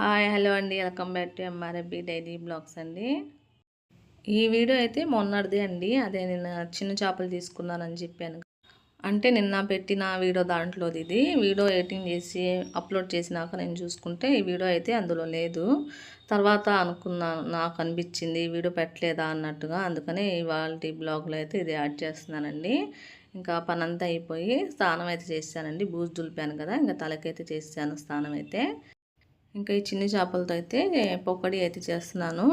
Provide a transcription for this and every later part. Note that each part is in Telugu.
హాయ్ హలో అండి. Welcome back to MRFB daily blogs అండి. ఈ వీడియో అయితే మొన్నటిది అండి. అదే నేను చిన్న చేపలు తీసుకున్నానని చెప్పాను. అంటే నిన్న పెట్టిన వీడియో దాంట్లోది ఇది. వీడియో ఎడిటింగ్ చేసి అప్లోడ్ చేసినాక నేను చూసుకుంటే ఈ వీడియో అయితే అందులో లేదు. తర్వాత అనుకున్నాను నాకు అనిపించింది ఈ వీడియో పెట్టలేదా అన్నట్టుగా. అందుకనే ఇవాళ బ్లాగ్లో అయితే ఇది యాడ్ చేస్తున్నానండి. ఇంకా పని అంతా అయిపోయి స్నానం అయితే చేశానండి. బూజు దులిపాను కదా. ఇంకా తలకైతే చేశాను స్నానం అయితే. ఇంకా ఈ చిన్ని చేపలతో అయితే పొక్కడి అయితే చేస్తున్నాను.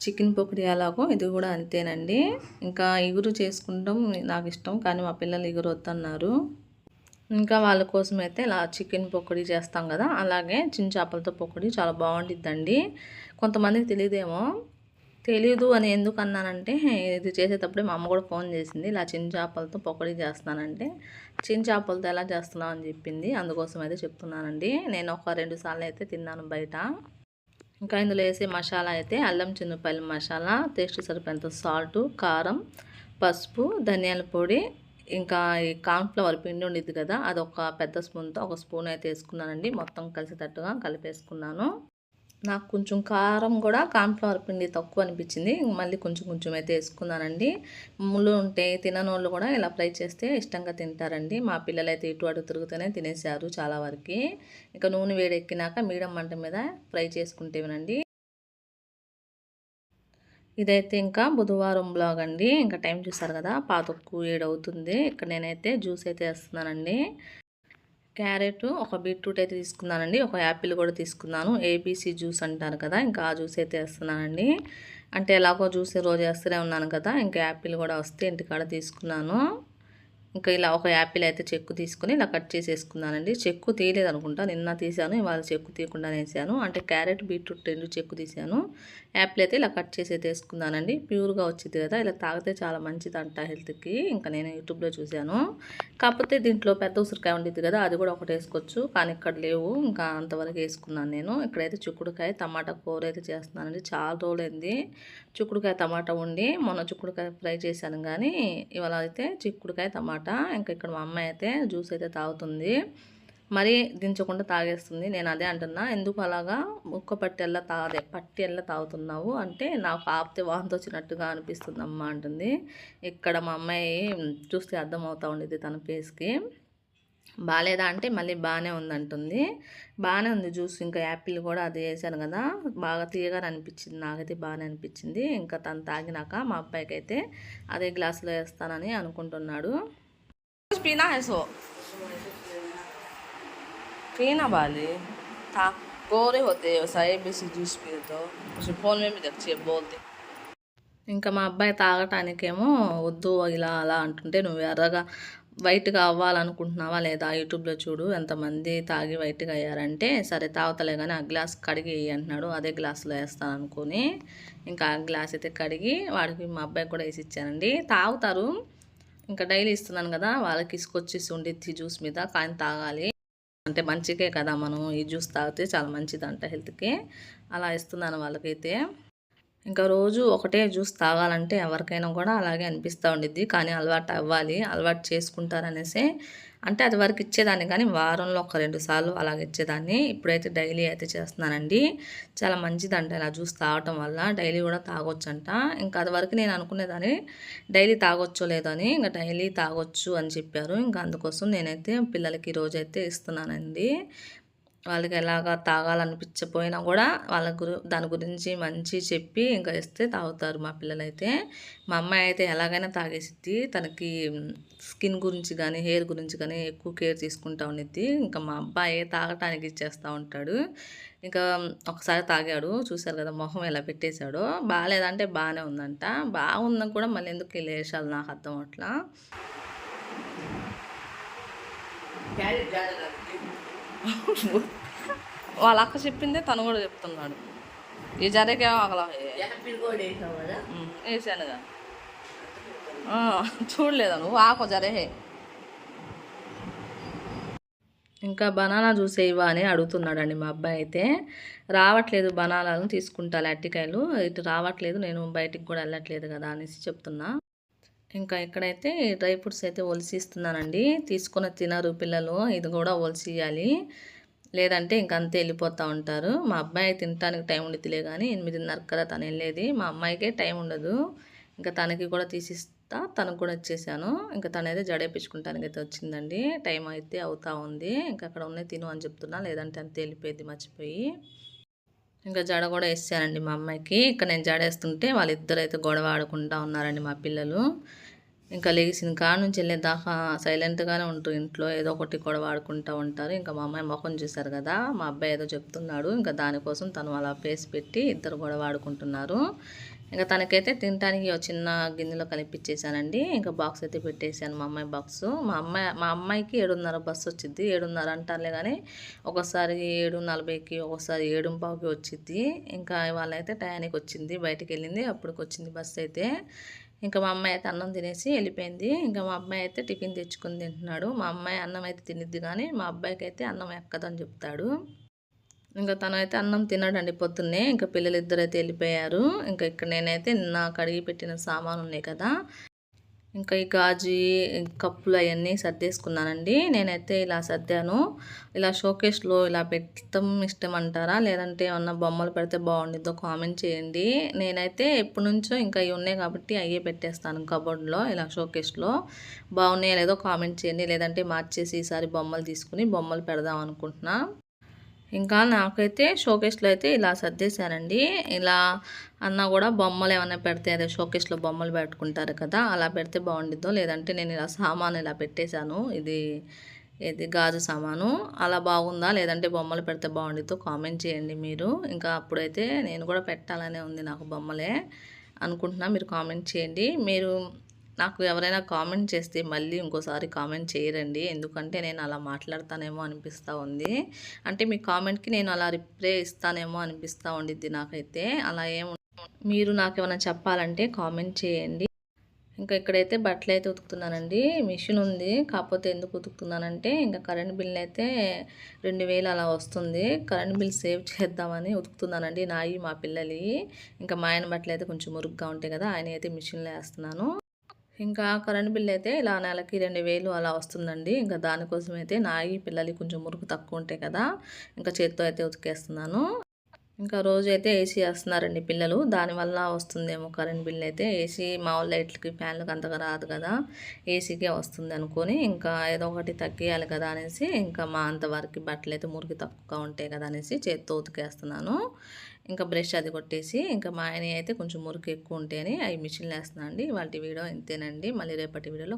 చికెన్ పొక్కడి ఎలాగో ఇది కూడా అంతేనండి. ఇంకా ఇగురు చేసుకుంటాం నాకు ఇష్టం కానీ మా పిల్లలు ఇగురు వద్దన్నారు. ఇంకా వాళ్ళ కోసం అయితే ఇలా చికెన్ పొక్కడి చేస్తాం కదా అలాగే చిన్న చేపలతో పొక్కడి చాలా బాగుంటుందండి కొంతమందికి తెలియదేమో తెలీదు అని ఎందుకు అన్నానంటే ఇది చేసేటప్పుడే మా అమ్మ కూడా ఫోన్ చేసింది. ఇలా చిన్న చేపలతో పొక్కడి చేస్తున్నానంటే చిన్న చేపలతో ఎలా చేస్తున్నావు అని చెప్పింది. అందుకోసం అయితే చెప్తున్నానండి. నేను ఒక రెండు సార్లు అయితే తిన్నాను బయట. ఇంకా ఇందులో వేసే మసాలా అయితే అల్లం చిన్నపల్లి మసాలా టేస్ట్ సరిపోయేంత సాల్ట్ కారం పసుపు ధనియాల పొడి ఇంకా ఈ కార్న్ఫ్లవర్ పిండి ఉండేది కదా అది ఒక పెద్ద స్పూన్తో ఒక స్పూన్ అయితే వేసుకున్నానండి. మొత్తం కలిసేటట్టుగా కలిపేసుకున్నాను. నాకు కొంచెం కారం కూడా కాన్ఫ్లవర్ పిండి తక్కువ అనిపించింది. మళ్ళీ కొంచెం కొంచెం అయితే వేసుకున్నానండి. ముళ్ళు ఉంటే తిననోళ్ళు కూడా ఇలా ఫ్రై చేస్తే ఇష్టంగా తింటారండి. మా పిల్లలు అయితే ఇటు అటు తిరుగుతూనే తినేసారు చాలా వరకు. ఇంకా నూనె వేడెక్కినాక మీడియం మంట మీద ఫ్రై చేసుకుంటేనండి. ఇదైతే ఇంకా బుధవారం బ్లాగ్ అండి. ఇంకా టైం చూసారు కదా పాతకు ఏడవుతుంది. ఇక్కడ నేనైతే జ్యూస్ అయితే వేస్తున్నానండి. క్యారెట్ ఒక బీట్రూట్ అయితే తీసుకున్నానండి. ఒక యాపిల్ కూడా తీసుకున్నాను. ఏబీసీ జ్యూస్ అంటారు కదా ఇంకా ఆ జ్యూస్ అయితే వేస్తున్నానండి. అంటే ఎలాగో జ్యూస్ రోజు వేస్తూనే ఉన్నాను కదా ఇంకా యాపిల్ కూడా వస్తే ఇంటికాడ తీసుకున్నాను. ఇంకా ఇలా ఒక యాపిల్ అయితే చెక్కు తీసుకుని ఇలా కట్ చేసేసుకున్నానండి. చెక్కు తీయలేదు అనుకుంటా. నిన్న తీసాను ఇవాళ చెక్కు తీయకుండా వేసాను అంటే క్యారెట్ బీట్రూట్ రెండు చెక్కు తీసాను యాపిల్ అయితే ఇలా కట్ చేసి తీసుకున్నానండి. వేసుకున్నానండి ప్యూర్గా వచ్చింది కదా ఇలా తాగితే చాలా మంచిది అంట హెల్త్కి. ఇంకా నేను యూట్యూబ్లో చూశాను. కాకపోతే దీంట్లో పెద్ద ఉసిరికాయ ఉండేది కదా అది కూడా ఒకటి వేసుకోవచ్చు. కానీ ఇక్కడ లేవు. ఇంకా అంతవరకు వేసుకున్నాను నేను. ఇక్కడైతే చిక్కుడుకాయ టమాటా కూర అయితే చేస్తున్నానండి. చాలా రోజులైంది. చిక్కుడుకాయ టమాటా ఉండి మొన్న చిక్కుడుకాయ ఫ్రై చేశాను. కానీ ఇవాళ అయితే చిక్కుడుకాయ టమాటా అనమాట ఇంకా ఇక్కడ మా అమ్మాయి అయితే జ్యూస్ అయితే తాగుతుంది. మరీ దించకుండా తాగేస్తుంది. నేను అదే అంటున్నా. ఎందుకు అలాగా? ముక్క పట్టి ఎల్ల తాగదే పట్టి ఎలా తాగుతున్నావు అంటే నాకు ఆపితే వాంతి వచ్చినట్టుగా అనిపిస్తుంది అమ్మ అంటుంది. ఇక్కడ మా అమ్మాయి చూస్తే అర్థమవుతూ ఉండేది తన ఫేస్కి. బాగాలేదా అంటే మళ్ళీ బాగానే ఉందంటుంది. బాగానే ఉంది జ్యూస్. ఇంకా యాపిల్ కూడా అది వేసాను కదా. బాగా తీయగానే అనిపించింది. నాకైతే బాగానే అనిపించింది. ఇంకా తను తాగినాక మా అబ్బాయికి అయితే అదే గ్లాసులో వేస్తానని అనుకుంటున్నాడు. पीना है सो पीना वाली था गोरे होते सही बेसी जूस पिए तो उसे फोन में भी देखिए बोलते ఇంకా మా అబ్బాయి తాగటానికేమో వద్దు ఇలా అలా అంటుంటే నువ్వు ఎర్రగా వైట్గా అవ్వాలనుకుంటున్నావా లేదా యూట్యూబ్లో చూడు ఎంతమంది తాగి వైట్గా అయ్యారంటే సరే తాగుతలే కానీ ఆ గ్లాస్ కడిగి అంటున్నాడు అదే గ్లాసులో వేస్తాను అనుకుని ఇంకా ఆ గ్లాస్ అయితే కడిగి వాడికి మా అబ్బాయికి కూడా వేసి ఇచ్చానండి తాగుతారు ఇంకా డైలీ ఇస్తున్నాను కదా వాళ్ళకి ఇసుకొచ్చేసి ఉండిద్ది జ్యూస్ మీద కానీ తాగాలి. అంటే మంచికే కదా మనం ఈ జ్యూస్ తాగితే చాలా మంచిది అంట హెల్త్కి. అలా ఇస్తున్నాను వాళ్ళకైతే. ఇంకా రోజు ఒకటే జ్యూస్ తాగాలంటే ఎవరికైనా కూడా అలాగే అనిపిస్తూ ఉండిద్ది. కానీ అలవాటు అవ్వాలి అలవాటు చేసుకుంటారనేసి అంటే అది వరకు ఇచ్చేదాన్ని కానీ వారంలో ఒక రెండు సార్లు అలాగ ఇచ్చేదాన్ని. ఇప్పుడైతే డైలీ అయితే చేస్తున్నానండి. చాలా మంచిదంట ఇలా జ్యూస్ తాగటం వల్ల. డైలీ కూడా తాగొచ్చంట. ఇంకా అది వరకు నేను అనుకునేదాన్ని డైలీ తాగొచ్చో లేదో అని ఇంకా డైలీ తాగొచ్చు అని చెప్పారు. ఇంకా అందుకోసం నేనైతే పిల్లలకి ఈరోజైతే ఇస్తున్నానండి. వాళ్ళకి ఎలాగ తాగాలనిపించపోయినా కూడా వాళ్ళ గురి దాని గురించి మంచి చెప్పి ఇంకా ఇస్తే తాగుతారు మా పిల్లలైతే. మా అమ్మాయి అయితే ఎలాగైనా తాగేసిద్ది. తనకి స్కిన్ గురించి కానీ హెయిర్ గురించి కానీ ఎక్కువ కేర్ తీసుకుంటా ఉండిద్ది. ఇంకా మా అబ్బాయి తాగటానికి ఇచ్చేస్తూ ఉంటాడు. ఇంకా ఒకసారి తాగాడు. చూశారు కదా మొహం ఎలా పెట్టేశాడు. బాగాలేదంటే బాగానే ఉందంట. బాగుందని కూడా మళ్ళీ ఎందుకు లేచాలి నాకు అర్థం అట్లా వాళ్ళ అక్క చెప్పిందే తను కూడా చెప్తున్నాడు. ఈ జరగే అగలా వేసానుగా. చూడలేదా నువ్వు? ఆకు జరహే ఇంకా బనానా జ్యూస్ ఇవ్వా అని అడుగుతున్నాడండి మా అబ్బాయి అయితే. రావట్లేదు బనానాలను తీసుకుంటా అరటికాయలు ఇటు రావట్లేదు నేను బయటికి కూడా వెళ్ళట్లేదు కదా అనేసి చెప్తున్నా. ఇంకా ఇక్కడైతే డ్రై ఫ్రూట్స్ అయితే ఒలిసిస్తున్నానండి ఇస్తున్నానండి తినరు పిల్లలు ఇది కూడా ఒలిసియాలి లేదంటే ఇంక అంతే వెళ్ళిపోతూ ఉంటారు. మా అబ్బాయి తినడానికి టైం ఉండిద్దిలే కానీ ఎనిమిదిన్నర కదా తను వెళ్ళేది. మా అమ్మాయికే టైం ఉండదు. ఇంకా తనకి కూడా తీసిస్తా తనకు కూడా ఇచ్చేసాను. ఇంకా తనైతే జడేపించుకుంటానికి అయితే వచ్చిందండి. టైం అయితే అవుతా ఉంది. ఇంకా అక్కడ ఉన్నాయి తిను అని చెప్తున్నా. లేదంటే అంతే వెళ్ళిపోయింది మర్చిపోయి. ఇంకా జడ కూడా వేసానండి మా అమ్మాయికి. ఇక్కడ నేను జడ వేస్తుంటే వాళ్ళిద్దరు అయితే గొడవ ఆడుకుంటా ఉన్నారండి మా పిల్లలు. ఇంకా లేచిన కాడ నుంచి వెళ్ళేదాకా సైలెంట్గానే ఉంటారు ఇంట్లో ఏదో ఒకటి కూడా వాడుకుంటూ ఉంటారు. ఇంకా మా అమ్మాయి ముఖం చూశారు కదా మా అబ్బాయి ఏదో చెప్తున్నాడు. ఇంకా దానికోసం తను అలా ఫేస్ పెట్టి ఇద్దరు కూడా వాడుకుంటున్నారు. ఇంకా తనకైతే తినడానికి చిన్న గిన్నెలో కలిపించేసానండి ఇంకా బాక్స్ అయితే పెట్టేశాను మా అమ్మాయి బాక్స్. మా అమ్మాయి మా అమ్మాయికి ఏడున్నర బస్సు వచ్చింది ఏడున్నర అంటారులే కానీ ఒకసారి ఏడు నలభైకి ఒకసారి ఏడు పావుకి వచ్చింది ఇంకా వాళ్ళైతే టయానికి వచ్చింది బయటికి వెళ్ళింది. అప్పటికి వచ్చింది బస్సు అయితే. ఇంకా మా అమ్మాయి అయితే అన్నం తినేసి వెళ్ళిపోయింది. ఇంకా మా అమ్మాయి అయితే టిఫిన్ తెచ్చుకుని తింటున్నాడు. మా అమ్మాయి అన్నం అయితే తినిద్ది కానీ మా అబ్బాయికి అయితే అన్నం ఎక్కదని చెప్తాడు. ఇంకా తనైతే అన్నం తినడండి పొద్దున్నే. ఇంకా పిల్లలు ఇద్దరు అయితే వెళ్ళిపోయారు. ఇంకా ఇక్కడ నేనైతే నా కడిగి పెట్టిన సామాను ఉన్నాయి కదా. ఇంకా ఈ గాజు కప్పులు అవన్నీ సర్దేసుకున్నానండి. నేనైతే ఇలా సర్దాను. ఇలా షోకేస్లో ఇలా పెట్టడం ఇష్టం అంటారా లేదంటే ఏమన్నా బొమ్మలు పెడితే బాగుండిద్దో కామెంట్ చేయండి. నేనైతే ఎప్పటి నుంచో ఇంకా ఇవి ఉన్నాయి కాబట్టి అయ్యే పెట్టేస్తాను కబోర్డ్లో ఇలా షోకేస్లో. బాగున్నాయో లేదో కామెంట్ చేయండి. లేదంటే మార్చేసి ఈసారి బొమ్మలు తీసుకుని బొమ్మలు పెడదాం అనుకుంటున్నా. ఇంకా నాకైతే షోకేస్లో అయితే ఇలా సర్దేశానండి ఇలా అన్నా కూడా బొమ్మలు ఏమైనా పెడితే అదే షోకేస్లో బొమ్మలు పెట్టుకుంటారు కదా అలా పెడితే బాగుండిద్దో? లేదంటే నేను ఇలా సామాను ఇలా పెట్టేశాను ఇది ఇది గాజు సామాను అలా బాగుందా? లేదంటే బొమ్మలు పెడితే బాగుండిద్దో? కామెంట్ చేయండి మీరు. ఇంకా అప్పుడైతే నేను కూడా పెట్టాలనే ఉంది నాకు బొమ్మలే అనుకుంటున్నా మీరు కామెంట్ చేయండి. మీరు నాకు ఎవరైనా కామెంట్ చేస్తే మళ్ళీ ఇంకోసారి కామెంట్ చేయరండి. ఎందుకంటే నేను అలా మాట్లాడతానేమో అనిపిస్తూ ఉంది. అంటే మీ కామెంట్కి నేను అలా రిప్లై ఇస్తానేమో అనిపిస్తూ ఉండిద్ది నాకైతే. అలా ఏం మీరు నాకు ఏమైనా చెప్పాలంటే కామెంట్ చేయండి. ఇంకా ఇక్కడైతే బట్టలు అయితే ఉతుకుతున్నానండి. మిషన్ ఉంది. కాకపోతే ఎందుకు ఉతుకుతున్నానంటే ఇంకా కరెంట్ బిల్ అయితే రెండు వేలు అలా వస్తుంది. కరెంట్ బిల్ సేవ్ చేద్దామని ఉతుకుతున్నానండి. నాయి మా పిల్లలు ఇంకా మా ఆయన బట్టలు అయితే కొంచెం మురుగ్గా ఉంటాయి కదా ఆయన అయితే మిషన్లో వేస్తున్నాను. ఇంకా కరెంట్ బిల్ అయితే ఇలా నెలకి రెండు వేలు అలా వస్తుందండి. ఇంకా దానికోసం అయితే నాయి పిల్లలకి కొంచెం మురుకు తక్కువ ఉంటాయి కదా ఇంకా చేత్తో అయితే ఉతికేస్తున్నాను. ఇంకా రోజు అయితే ఏసీ వేస్తున్నారండి పిల్లలు. దానివల్ల వస్తుందేమో కరెంట్ బిల్ అయితే. ఏసీ మామూలు లైట్లకి ఫ్యాన్లకు అంతగా రాదు కదా. ఏసీకే వస్తుంది అనుకొని ఇంకా ఏదో ఒకటి తగ్గియాలి కదా అనేసి ఇంకా మా అంతవరకు బట్టలు అయితే మురికి తక్కువగా ఉంటాయి కదా అనేసి చేత్తో ఉతికేస్తున్నాను. ఇంకా బ్రష్ అది కొట్టేసి ఇంకా మా ఆయన అయితే కొంచెం మురికి ఎక్కువ ఉంటాయని అవి మిషన్లు వేస్తున్నాను అండి వాటి వీడియో ఇంతేనండి. మళ్ళీ రేపటి వీడియోలో